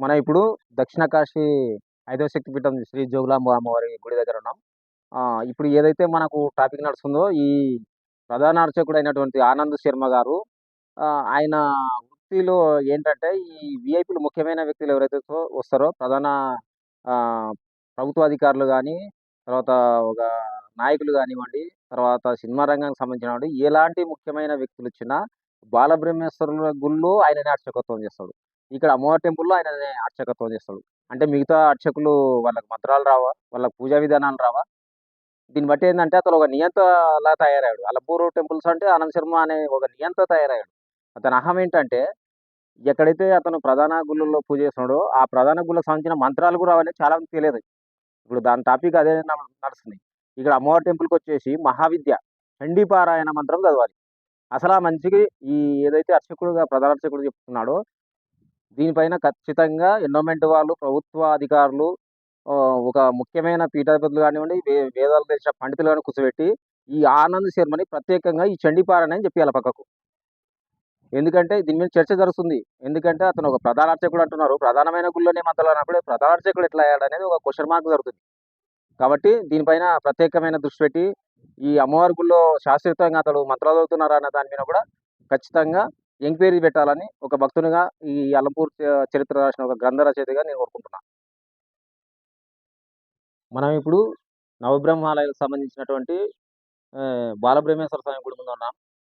మనం ఇప్పుడు దక్షిణ కాశీ ఐదవ శక్తిపీఠం శ్రీ జోగులాంబ అమ్మవారి గుడి దగ్గర ఉన్నాం. ఇప్పుడు ఏదైతే మనకు టాపిక్ నడుస్తుందో ఈ ప్రధాన అర్చకుడు అయినటువంటి ఆనంద్ శర్మ గారు ఆయన వృత్తిలో ఏంటంటే ఈ విఐపీలు ముఖ్యమైన వ్యక్తులు ఎవరైతే వస్తారో ప్రధాన ప్రభుత్వ అధికారులు కానీ తర్వాత ఒక నాయకులు కానివ్వండి తర్వాత సినిమా రంగానికి సంబంధించిన ఎలాంటి ముఖ్యమైన వ్యక్తులు వచ్చినా బాలబ్రహ్మేశ్వరుల గుళ్ళు ఆయననే అర్చకత్వం చేస్తాడు. ఇక్కడ అమ్మవారి టెంపుల్లో ఆయన అర్చకత్వం చేస్తాడు. అంటే మిగతా అర్చకులు వాళ్ళకి మంత్రాలు రావా వాళ్ళకి పూజా విధానాలు రావా? దీన్ని బట్టి ఏంటంటే అతను ఒక నియంతలా తయారయ్యాడు. అలపూరు టెంపుల్స్ అంటే ఆనంద్ శర్మ అనే ఒక నియంత తయారయ్యాడు. అతని అహం ఏంటంటే ఎక్కడైతే అతను ప్రధాన గుళ్ళల్లో పూజ చేస్తున్నాడో ఆ ప్రధాన గుళ్ళకు సంబంధించిన మంత్రాలు కూడా రావని చాలా మంది తెలియదు. ఇప్పుడు దాని టాపిక్ అదే న- నడుస్తుంది. ఇక్కడ అమ్మవారి టెంపుల్కి వచ్చేసి మహావిద్య చండీపారాయణ మంత్రం చదవాలి. అసలు ఆ మనిషికి ఈ ఏదైతే అర్చకుడుగా ప్రధాన అర్చకుడు చెప్తున్నాడో దీనిపైన ఖచ్చితంగా ఎన్విరాన్మెంట్ వాళ్ళు ప్రభుత్వ అధికారులు ఒక ముఖ్యమైన పీఠాధిపతులు కానివ్వండి వే- వేదాలు తెలిసిన పండితులు కానీ కూర్చోబెట్టి ఈ ఆనంద్ శర్మని ప్రత్యేకంగా ఈ చండీపారని అని చెప్పాలి పక్కకు. ఎందుకంటే దీని మీద చర్చ జరుగుతుంది. ఎందుకంటే అతను ఒక ప్రధాన అర్చకుడు అంటున్నారు. ప్రధానమైన గుళ్ళోనే మంత్రాలు అన్నప్పుడు ప్రధాన అర్చకుడు ఎట్లా అయ్యాడు అనేది ఒక క్వశ్చన్ మార్క్ జరుగుతుంది. కాబట్టి దీనిపైన ప్రత్యేకమైన దృష్టి పెట్టి ఈ అమ్మవారి గుళ్ళో శాస్త్రీయంగా అతడు మంత్రాలు చదువుతున్నారా అన్న దాని మీద కూడా ఖచ్చితంగా ఎంక్వైరీ పెట్టాలని ఒక భక్తునిగా ఈ అలంపూర్ చ- చరిత్ర రాసిన ఒక గ్రంథ రచయితగా నేను కోరుకుంటున్నాను మనం ఇప్పుడు నవబ్రహ్మాలయాలకు సంబంధించినటువంటి బాలబ్రహ్మేశ్వర స్వామి గుడి ముందు ఉన్నాం.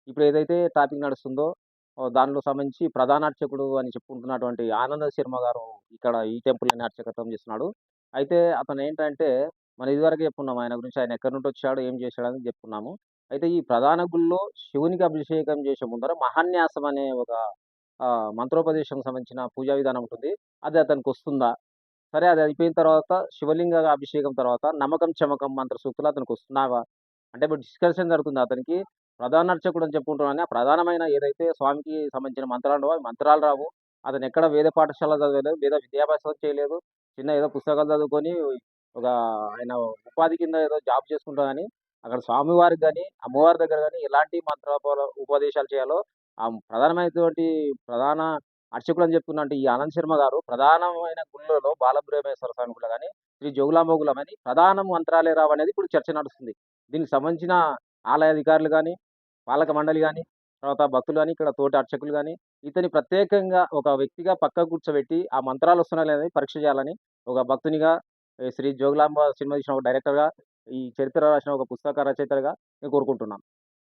ఇప్పుడు ఏదైతే టాపిక్ నడుస్తుందో దానిలో సంబంధించి ప్రధాన అర్చకుడు అని చెప్పుకుంటున్నటువంటి ఆనంద శర్మ గారు ఇక్కడ ఈ టెంపుల్ అని అర్చకత్వం చేస్తున్నాడు. అయితే అతను ఏంటంటే మనం ఇదివరకు చెప్పుకున్నాం ఆయన గురించి ఆయన ఎక్కడి నుండి వచ్చాడు ఏం చేశాడు అని చెప్పుకున్నాము. అయితే ఈ ప్రధాన గుళ్ళో శివునికి అభిషేకం చేసే ముందర మహాన్యాసం అనే ఒక మంత్రోపదేశం సంబంధించిన పూజా విధానం ఉంటుంది. అది అతనికి వస్తుందా? సరే అది అయిపోయిన తర్వాత శివలింగ అభిషేకం తర్వాత నమ్మకం చమకం మంత్ర సూక్తులు అతనికి వస్తున్నావా? అంటే ఇప్పుడు డిస్కషన్ జరుగుతుంది అతనికి. ప్రధాన అర్చకుడు అని చెప్పుకుంటున్నాను ఆ ప్రధానమైన ఏదైతే స్వామికి సంబంధించిన మంత్రాలు అవి మంత్రాలు రావు. అతను ఎక్కడ వేద పాఠశాల చదవలేదు వేద విద్యాభ్యాసం చేయలేదు. చిన్న ఏదో పుస్తకాలు చదువుకొని ఒక ఆయన ఉపాధి కింద ఏదో జాబ్ చేసుకుంటా కానీ అక్కడ స్వామివారికి కానీ అమ్మవారి దగ్గర కానీ ఎలాంటి మంత్ర ఉపదేశాలు చేయాలో ఆ ప్రధానమైనటువంటి ప్రధాన అర్చకులు అని చెప్తున్నట్టు ఈ ఆనంద్ శర్మ గారు ప్రధానమైన గుళ్ళలో బాలబ్రహ్మేశ్వర స్వామి గుళ్ళ కానీ శ్రీ జోగులాంబ అని ప్రధాన మంత్రాలే రావు అనేది ఇప్పుడు చర్చ నడుస్తుంది. దీనికి సంబంధించిన ఆలయ అధికారులు కానీ పాలక మండలి కానీ తర్వాత భక్తులు కానీ ఇక్కడ తోటి అర్చకులు కానీ ఇతని ప్రత్యేకంగా ఒక వ్యక్తిగా పక్క కూర్చోబెట్టి ఆ మంత్రాలు వస్తున్నాయి లేదని పరీక్ష చేయాలని ఒక భక్తునిగా శ్రీ జోగులాంబ సినిమా తీసిన ఒక డైరెక్టర్గా ఈ చరిత్ర రాసిన ఒక పుస్తక రచయితగా నేను కోరుకుంటున్నాను.